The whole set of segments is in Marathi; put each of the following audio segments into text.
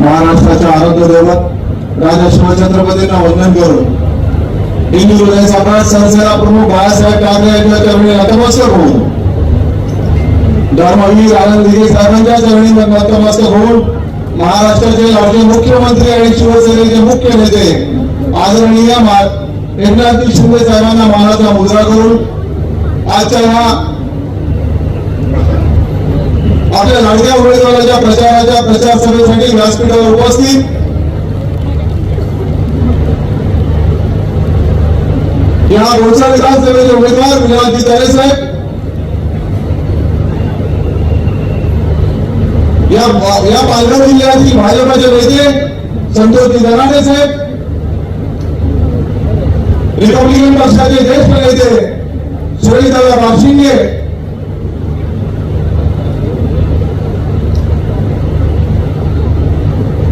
महाराष्ट्राच्या आरोग्य दैवत राजा शिवछत्रपतींना वंदन करून. हिंदू हृदय सम्राट संस्थेला प्रमुख बाळासाहेब ठाकरे यांच्या चरणी नतमस्तक होऊन. धर्मवीर आनंद साहेबांच्या चरणी नतमस्तक होऊन महाराष्ट्राचे लाडके मुख्यमंत्री आणि शिवसेनेचे मुख्य नेते आदरणीय एकनाथजी शिंदे साहेबांना मानाचा मुद्रा करून आजच्या या आपल्या लाडक्या उमेदवाराच्या प्रचाराच्या प्रचार सभेसाठी व्यासपीठावर उपस्थित. या मोर्चा विधानसभेचे उमेदवार विनायकजी तारे साहेब. या पालघर जिल्ह्यातील भाजपाचे नेते संतोषजी दराडे साहेब. रिपब्लिकन पक्षाचे ज्येष्ठ नेते सुरेशदादा बापशिंगे.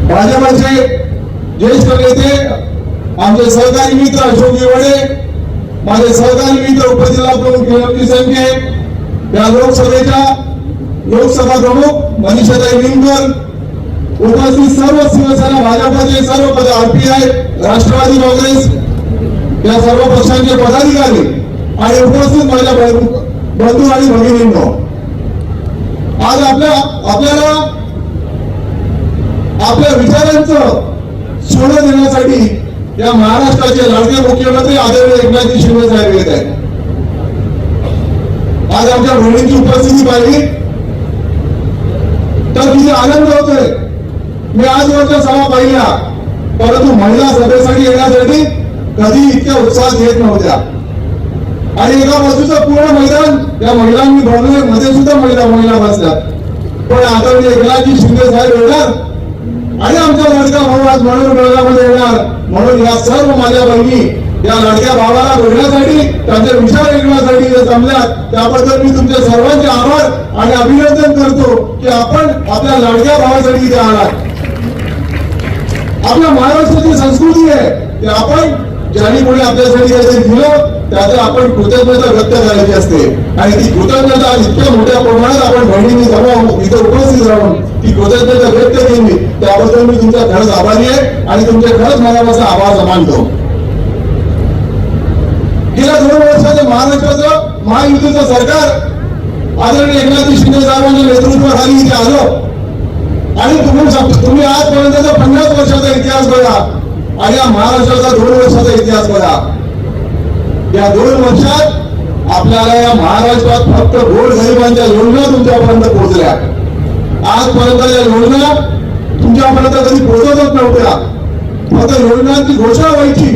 भाजपाचे ज्येष्ठ नेते आमचे सहकारी मित्र अशोक वडे माझे सहकारी मित्र उपजिल्हा प्रमुख निलंगी संख्ये या लोकसभेच्या लोकसभा प्रमुख मनीषाताई निमकर उपस्थित सर्व शिवसेना भाजपाचे सर्व पद आरपीआय राष्ट्रवादी काँग्रेस या सर्व पक्षांचे पदाधिकारी आणि उपस्थित माझ्या बंधू बंधू आणि भगिनींनो. आज आपल्या आपल्याला आपल्या विचारांचं सोनं देण्यासाठी या महाराष्ट्राचे लाडके मुख्यमंत्री आदरणीय एकनाथजी शिंदे साहेब येत आहेत. आज आमच्या बहिणींची उपस्थिती पाहिली. तर तिथे आनंद होतोय. मी आजवरच्या सभा पाहिल्या. परंतु महिला सभेसाठी येण्यासाठी कधी इतक्या उत्साहात येत नव्हत्या. आणि एका बाजूचं पूर्ण मैदान या महिलांनी भरले मध्ये सुद्धा महिला महिला बसल्या. पण आदरणीय एकनाथजी शिंदे साहेब येणार आणि आमचा लाडका भाऊ आज म्हणून मेळाव्यामध्ये येणार. म्हणून या सर्व माझ्या बहिणी या लाडक्या भावाला बघण्यासाठी त्यांचे विचार ऐकण्यासाठी जे जमल्यात त्याबद्दल मी तुमच्या सर्वांचे आभार आणि अभिनंदन करतो की आपण आपल्या लाडक्या भावासाठी इथे आलात. आपल्या महाराष्ट्राची संस्कृती आहे. की आपण ज्यांनी कोणी आपल्यासाठी काहीतरी दिलं त्याचं आपण कृतज्ञता व्यक्त करायची असते. आणि ती कृतज्ञता इतक्या मोठ्या प्रमाणात आपण बहिणींनी जमा इथे उपस्थित राहून ती कृतज्ञता व्यक्त केली. त्याबद्दल मी तुमचा खरंच आभारी आहे आणि तुमचे खरंच मनापासून आभार मानतो. गेल्या दोन वर्षाचं महाराष्ट्राचं महायुतीचं सरकार आदरणीय एकनाथजी शिंदे साहेबांच्या नेतृत्वाखाली इथे आलं. आणि तुम्ही तुम्ही आजपर्यंतचा पन्नास वर्षाचा इतिहास बघा. आणि या महाराष्ट्राचा दोन वर्षाचा इतिहास बघा. या दोन वर्षात आपल्याला या महाराष्ट्रात फक्त गोड गरिबांच्या योजना तुमच्यापर्यंत पोहोचल्या. आजपर्यंत या योजना तुमच्यापर्यंत कधी पोहोचतच नव्हत्या. फक्त योजनांची घोषणा व्हायची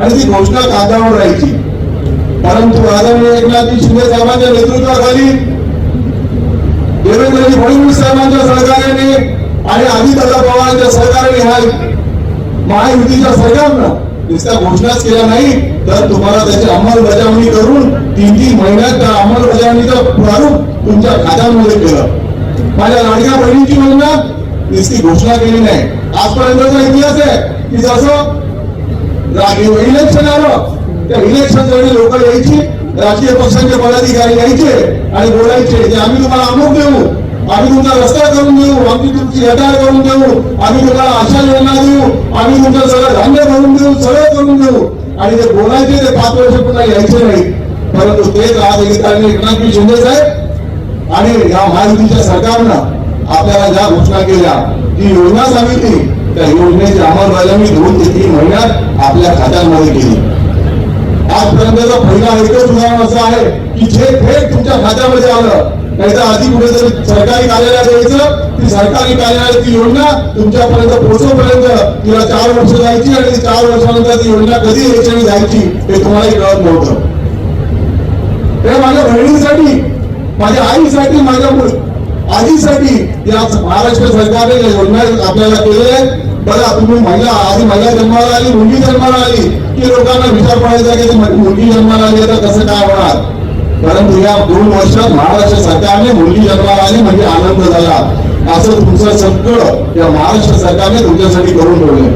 आणि ती घोषणा कागदावर राहायची. परंतु आदरणीय एकनाथजी शिंदे साहेबांच्या नेतृत्वाखाली देवेंद्रजी फडणवीस साहेबांच्या सहकार्याने आणि अजितदादा पवारांच्या सहकार्याने ह्या महायुतीच्या सरकारनं नुसत्या घोषणाच केल्या नाही तर तुम्हाला त्याची अंमलबजावणी करून तीन तीन महिन्यात त्या अंमलबजावणीचं प्रारूप तुमच्या खात्यामध्ये केलं. माझ्या लाडक्या बहिणीची योजना नुसती घोषणा केली नाही. आजपर्यंतचा इतिहास आहे की जसं रा- इलेक्शन आलं त्या इलेक्शन वेळी लोक यायची राजकीय पक्षांचे पदाधिकारी यायचे आणि बोलायचे की आम्ही तुम्हाला अमुक देऊ. आम्ही तुमचा रस्ता करून देऊ आम्ही तुमची गटार करून देऊ आम्ही तुम्हाला आशा योजना देऊ आम्ही तुमचं सगळं धान्य भरून देऊ सगळं करून देऊ. आणि ते बोलायचे ते पाच वर्ष पुन्हा यायचे नाही परंतु तेच आज एकनाथजी शिंदे साहेब आणि या महायुतीच्या सरकारनं आपल्याला ज्या घोषणा केल्या ती योजना सांगितली. त्या योजनेची अंमलबजावणी दोन ते तीन महिन्यात आपल्या खात्यांमध्ये केली. आजपर्यंतचा पहिला एकच उदाहरण असं आहे की जे थेट तुमच्या खात्यामध्ये आलं नाहीतर आधी कुठेतरी सरकारी कार्यालयात यायचं ती सरकारी कार्यालयाची योजना तुमच्यापर्यंत पोहोचवपर्यंत तिला चार वर्ष जायची आणि चार वर्षानंतर ती योजना कधी यायची आणि जायची हे तुम्हालाही कळत नव्हतं. हे माझ्या बहिणीसाठी माझ्या आईसाठी माझ्या आधीसाठी आजीसाठी या महाराष्ट्र सरकारने या योजना आपल्याला केलेल्या आहेत. बघा तुम्ही महिला आधी महिला जन्माला आली मुलगी जन्माला आली की लोकांना विचार पडायचा की मुलगी जन्माला आली तर कसं काय होणार? परंतु या दोन वर्षात महाराष्ट्र सरकारने मुलगी जन्माला आली म्हणजे आनंद झाला. असं तुमचं सगळं या महाराष्ट्र सरकारने तुमच्यासाठी करून ठेवलंय.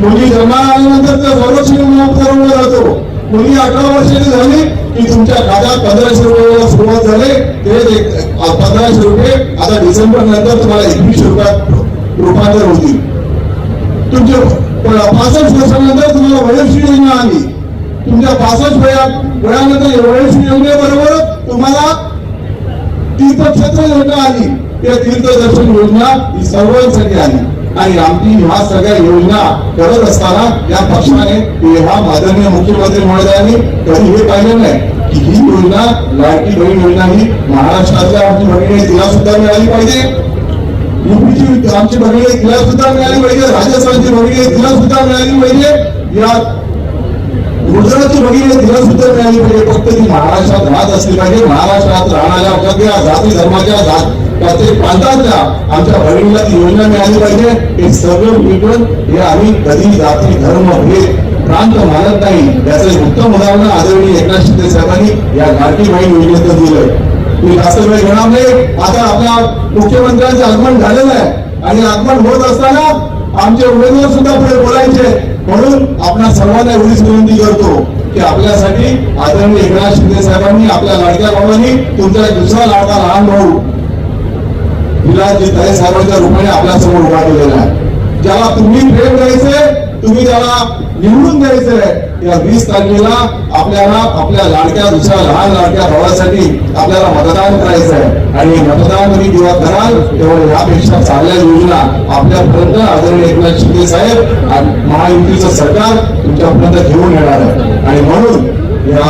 मुलगी जन्माला आल्यानंतर त्या संरक्षण करून जातो मुलगी अठरा वर्षाची झाली की तुमच्या खात्यात पंधराशे रुपयाला सुरुवात झाले. ते पंधराशे रुपये. आता डिसेंबर नंतर तुम्हाला एकवीसशे रुपयात रूपांतर होतील. तुमचे पासष्ट वर्षानंतर तुम्हाला वयोश्री योजना आली. तुमच्या पासष्ट वयात वयानंतर वयोश्री योजनेबरोबर तुम्हाला तीर्थक्षेत्र योजना आली. त्या तीर्थदर्शन योजना ही सर्वांसाठी आली. आणि आमची ह्या सगळ्या योजना करत असताना या पक्षाने ह्या माननीय मुख्यमंत्री महोदयांनी कधी हे पाहिलं नाही की ही योजना लाडकी बहीण योजना ही महाराष्ट्रातल्या आमची बहिणी तिला सुद्धा मिळाली पाहिजे. युपीची आमची बहिणी तिला सुद्धा मिळाली पाहिजे. राजस्थानची बहिणी तिला सुद्धा मिळाली पाहिजे. या गुजरातची बघितली तिला सुद्धा मिळाली पाहिजे. फक्त ती महाराष्ट्रात राहत असली पाहिजे. महाराष्ट्रात राहणाऱ्या सगळ्या जाती धर्माच्या जात प्रत्येक प्रांतातल्या आमच्या बहिणीला ती योजना मिळाली पाहिजे. हे सगळं मिळून हे आम्ही कधी जाती धर्म हे प्रांत मानत नाही. याचं एक उत्तम उदाहरण आदरणीय एकनाथ शिंदे साहेबांनी या गाठी बाई योजनेचं दिलंय. मी जास्त वेळ घेणार नाही. आता आपल्या मुख्यमंत्र्यांचं आगमन झालेलं आहे. आणि आगमन होत असताना आमचे उमेदवार सुद्धा पुढे बोलायचे. म्हणून आपल्या सर्वांना एवढीच विनंती करतो की आपल्यासाठी आदरणीय एकनाथ शिंदे साहेबांनी आपल्या लाडक्या भावांनी तुमचा दुसरा लाडका लहान भाऊ विलासजी तारे साहेबांच्या रूपाने आपल्यासमोर उभा केलेला आहे. ज्याला तुम्ही प्रेम द्यायचंय तुम्ही त्याला निवडून द्यायचंय या वीस तारखेला आपल्याला आपल्या लाडक्या दुसऱ्या लहान लाडक्या भावासाठी आपल्याला मतदान करायचं आणि मतदानामध्ये जेव्हा कराल तेव्हा यापेक्षा चांगल्या योजना आपल्यापर्यंत आदरणीय एकनाथ शिंदे साहेब आणि महायुतीचं सरकार तुमच्यापर्यंत घेऊन येणार आहे. आणि म्हणून या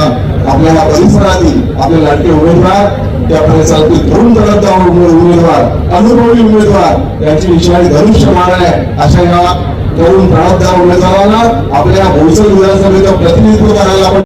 आपल्याला परिसरातील आपले लाटके उमेदवार त्या परिसरातील तरुण दरद्दार उमेदवार अनुभवी उमेदवार यांची निशाणी धनुष्यमान आहे अशा या तरुण प्रणतदार उमेदवारांना आपल्या भोसर विधानसभेचं प्रतिनिधित्व करायला आपण